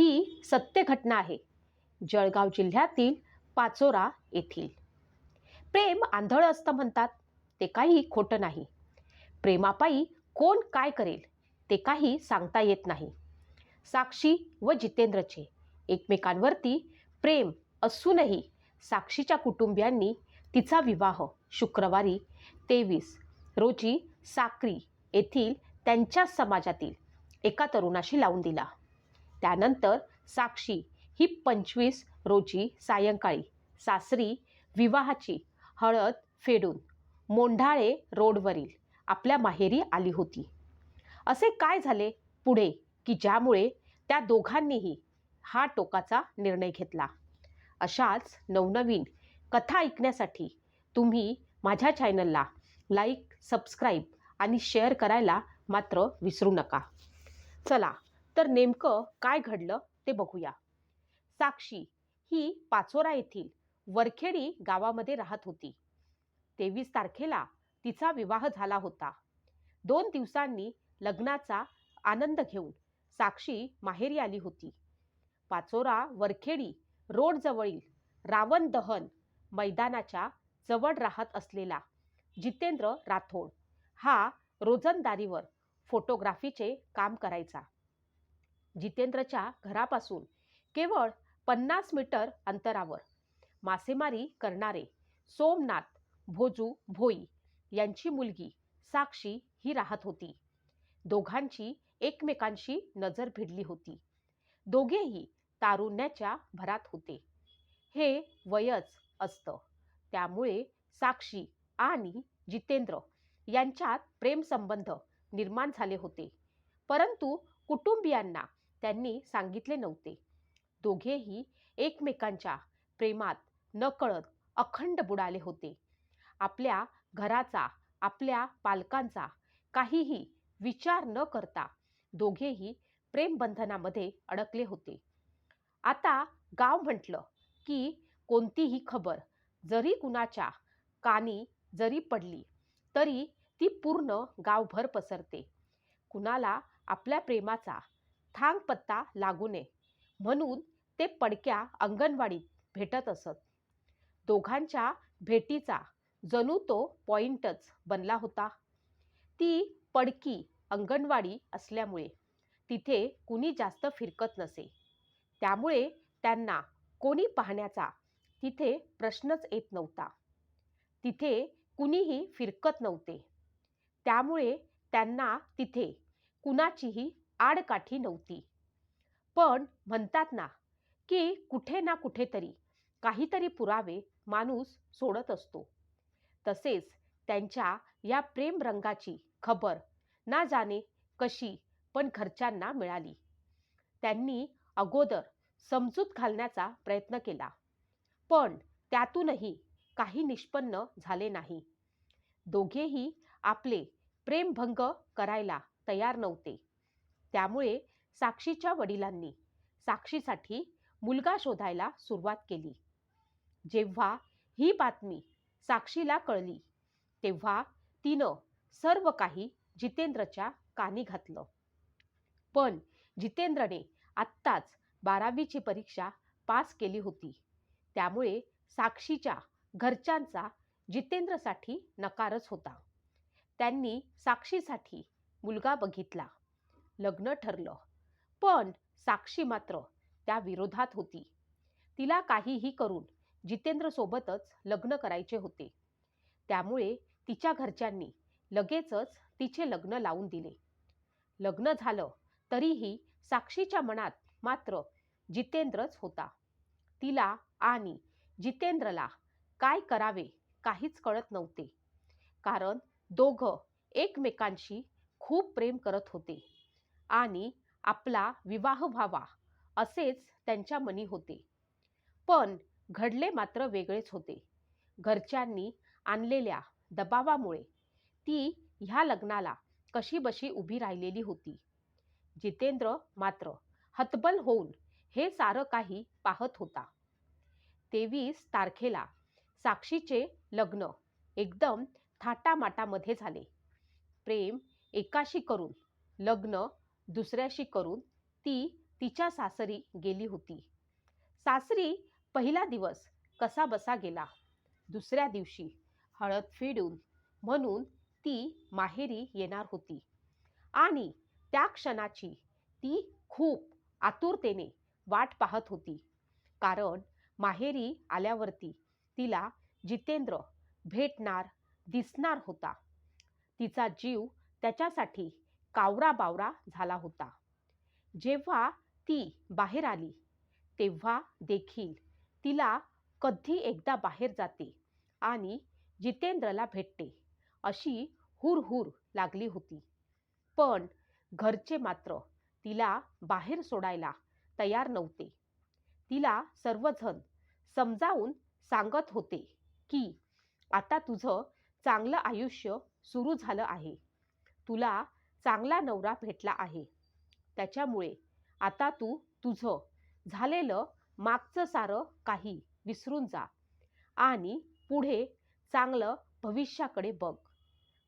ही सत्य घटना आहे. जळगाव जिल्ह्यातील पाचोरा येथील. प्रेम आंधळ असतं म्हणतात ते काही खोटं नाही. प्रेमापायी कोण काय करेल ते काही सांगता येत नाही. साक्षी व जितेंद्रचे एकमेकांवरती प्रेम असूनही साक्षीच्या कुटुंबियांनी तिचा विवाह शुक्रवारी तेवीस रोजी साक्री येथील त्यांच्या समाजातील एका तरुणाशी लावून दिला. त्यानंतर साक्षी ही पंचवीस रोजी सायंकाळी सासरी विवाहाची हळद फेडून मोंढाळे रोडवरील आपल्या माहेरी आली होती. असे काय झाले पुढे की ज्यामुळे त्या दोघांनीही हा टोकाचा निर्णय घेतला? अशाच नवनवीन कथा ऐकण्यासाठी तुम्ही माझ्या चॅनलला लाईक सबस्क्राईब आणि शेअर करायला मात्र विसरू नका. चला तर नेमकं काय घडलं ते बघूया. साक्षी ही पाचोरा येथील वरखेडी गावामध्ये राहत होती. तेवीस तारखेला तिचा विवाह झाला होता. दोन दिवसांनी लग्नाचा आनंद घेऊन साक्षी माहेरी आली होती. पाचोरा वरखेडी रोडजवळील रावण दहन मैदानाच्या जवळ राहत असलेला जितेंद्र राठोड हा रोजंदारीवर फोटोग्राफीचे काम करायचा. जितेंद्रच्या घरापासून केवळ पन्नास मीटर अंतरावर. मासेमारी करणारे सोमनाथ भोजू भोई यांची मुलगी साक्षी ही राहत होती. दोघांची एकमेकांशी नजर भिडली होती. दोघेही तारुण्याच्या भरात होते. हे वयच असतं. त्यामुळे साक्षी आणि जितेंद्र यांच्यात प्रेमसंबंध निर्माण झाले होते. परंतु कुटुंबियांना त्यांनी सांगितले नव्हते. दोघेही एकमेकांच्या प्रेमात नकळत अखंड बुडाले होते. आपल्या घराचा आपल्या पालकांचा काहीही विचार न करता दोघेही प्रेमबंधनामध्ये अडकले होते. आता गाव म्हटलं की कोणतीही खबर जरी कुणाच्या कानी जरी पडली तरी ती पूर्ण गावभर पसरते. कुणाला आपल्या प्रेमाचा थांग पत्ता लागू नये म्हणून ते पडक्या अंगणवाडीत भेटत असत. दोघांच्या भेटीचा जणू तो पॉइंटच बनला होता. ती पडकी अंगणवाडी असल्यामुळे तिथे कुणी जास्त फिरकत नसे. त्यामुळे त्यांना कोणी पाहण्याचा तिथे प्रश्नच येत नव्हता. तिथे कुणीही फिरकत नव्हते. त्यामुळे त्यांना तिथे कुणाचीही आडकाठी नव्हती. पण म्हणतात ना की कुठे ना कुठेतरी काहीतरी पुरावे माणूस सोडत असतो. तसेच त्यांच्या या प्रेमरंगाची खबर ना जाणे कशी पण घरच्यांना मिळाली. त्यांनी अगोदर समजूत घालण्याचा प्रयत्न केला. पण त्यातूनही काही निष्पन्न झाले नाही. दोघेही आपले प्रेमभंग करायला तयार नव्हते. त्यामुळे साक्षीच्या वडिलांनी साक्षीसाठी मुलगा शोधायला सुरुवात केली. जेव्हा ही बातमी साक्षीला कळली तेव्हा तिनं सर्व काही जितेंद्रच्या कानी घातलं. पण जितेंद्रने आत्ताच बारावीची परीक्षा पास केली होती. त्यामुळे साक्षीच्या घरच्यांचा जितेंद्रसाठी नकारच होता. त्यांनी साक्षीसाठी मुलगा बघितला. लग्न ठरलं. पण साक्षी मात्र त्या विरोधात होती. तिला काहीही करून जितेंद्रसोबतच लग्न करायचे होते. त्यामुळे तिच्या घरच्यांनी लगेचच तिचे लग्न लावून दिले. लग्न झालं तरीही साक्षीच्या मनात मात्र जितेंद्रच होता. तिला आणि जितेंद्रला काय करावे काहीच कळत नव्हते. कारण दोघं एकमेकांशी खूप प्रेम करत होते. आणि आपला विवाह व्हावा असेच त्यांच्या मनी होते. पण घडले मात्र वेगळेच होते. घरच्यांनी आणलेल्या दबावामुळे ती ह्या लग्नाला कशीबशी उभी राहिलेली होती. जितेंद्र मात्र हतबल होऊन हे सारं काही पाहत होता. तेवीस तारखेला साक्षीचे लग्न एकदम थाटामाटामध्ये झाले. प्रेम एकाशी करून लग्न दुसऱ्याशी करून ती तिच्या सासरी गेली होती. सासरी पहिला दिवस कसा बसा गेला? दुसऱ्या दिवशी हळद फेडून म्हणून ती माहेरी येणार होती. आणि त्या क्षणाची ती खूप आतुरतेने वाट पाहत होती. कारण माहेरी आल्यावरती तिला जितेंद्र भेटणार दिसणार होता. तिचा जीव त्याच्यासाठी कावरा बावरा झाला होता. जेव्हा ती बाहेर आली तेव्हा देखील तिला कधी एकदा बाहेर जाते आणि जितेंद्रला भेटते अशी हुरहुर लागली होती. पण घरचे मात्र तिला बाहेर सोडायला तयार नव्हते. तिला सर्वजण समजावून सांगत होते की आता तुझं चांगलं आयुष्य सुरू झालं आहे. तुला चांगला नवरा भेटला आहे. त्याच्यामुळे आता तू तुझं झालेलं मागचं सारं काही विसरून जा आणि पुढे चांगलं भविष्याकडे बघ.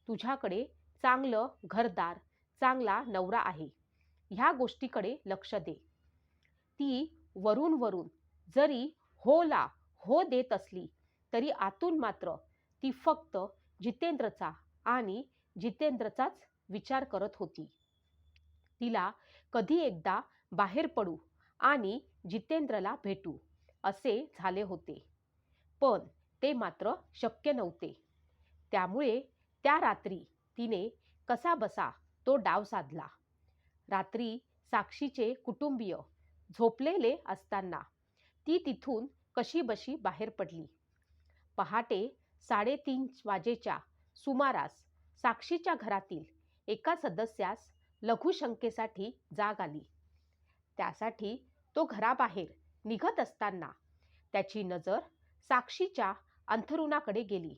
तुझ्याकडे चांगलं घरदार चांगला नवरा आहे. ह्या गोष्टीकडे लक्ष दे. ती वरून वरून जरी होला हो देत असली तरी आतून मात्र ती फक्त जितेंद्रचा आणि जितेंद्रचाच विचार करत होती. तिला कधी एकदा बाहेर पडू आणि जितेंद्रला भेटू असे झाले होते. पण ते मात्र शक्य नव्हते. त्यामुळे त्या रात्री तिने कसा बसा तो डाव साधला. रात्री साक्षीचे कुटुंबीय झोपलेले असताना ती तिथून कशी बशी बाहेर पडली. पहाटे साडेतीन वाजेच्या सुमारास साक्षीच्या घरातील एका सदस्यास लघुशंकेसाठी जाग आली. त्यासाठी तो घराबाहेर निघत असताना त्याची नजर साक्षीच्या अंथरुणाकडे गेली.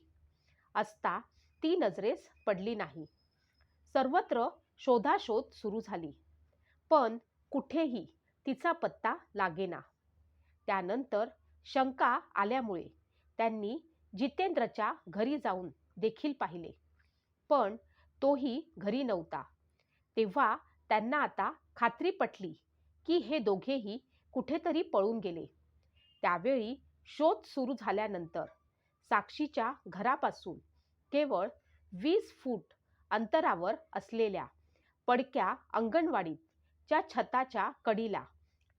असता ती नजरेस पडली नाही. सर्वत्र शोधाशोध सुरू झाली. पण कुठेही तिचा पत्ता लागेना. त्यानंतर शंका आल्यामुळे त्यांनी जितेंद्रच्या घरी जाऊन देखील पाहिले. पण तोही घरी नव्हता. तेव्हा त्यांना आता खात्री पटली की हे दोघेही कुठेतरी पळून गेले. त्यावेळी शोध सुरू झाल्यानंतर साक्षीच्या घरापासून केवळ वीस फूट अंतरावर असलेल्या पडक्या अंगणवाडीत च्या छताच्या कडीला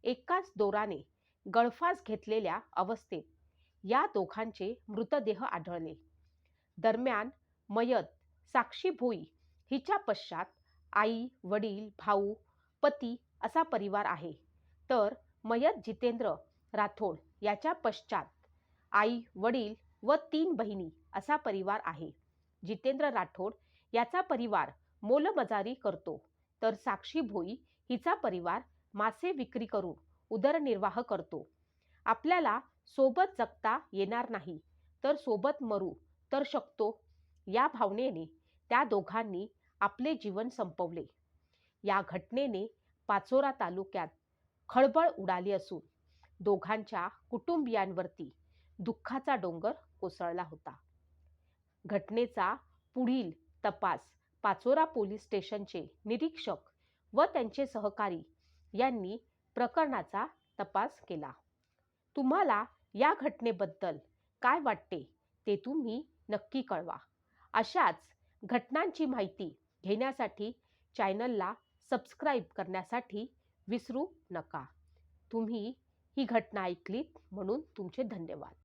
एकाच दोराने गळफास घेतलेल्या अवस्थेत या दोघांचे मृतदेह आढळले. दरम्यान मयत साक्षी भोई हिच्या पश्चात आई वडील भाऊ पती असा परिवार आहे. तर मयत जितेंद्र राठोड याच्या पश्चात आई वडील व तीन बहिणी असा परिवार आहे. जितेंद्र राठोड याचा परिवार मोलमजारी करतो. तर साक्षी भोई हिचा परिवार मासे विक्री करून उदरनिर्वाह करतो. आपल्याला सोबत जगता येणार नाही. तर सोबत मरू तर शकतो. या भावनेने त्या दोघांनी आपले जीवन संपवले. या घटनेने पाचोरा तालुक्यात खळबळ उडाली असून दोघांच्या कुटुंबियांवरती दुःखाचा डोंगर कोसळला होता. घटनेचा पुढील तपास पाचोरा पोलीस स्टेशनचे निरीक्षक व त्यांचे सहकारी यांनी प्रकरणाचा तपास केला. तुम्हाला या घटनेबद्दल काय वाटते ते तुम्ही नक्की कळवा. अशाच घटनांची माहिती घेण्यासाठी चॅनलला सबस्क्राईब करण्यासाठी विसरू नका. तुम्ही ही घटना ऐकलीत म्हणून तुमचे धन्यवाद.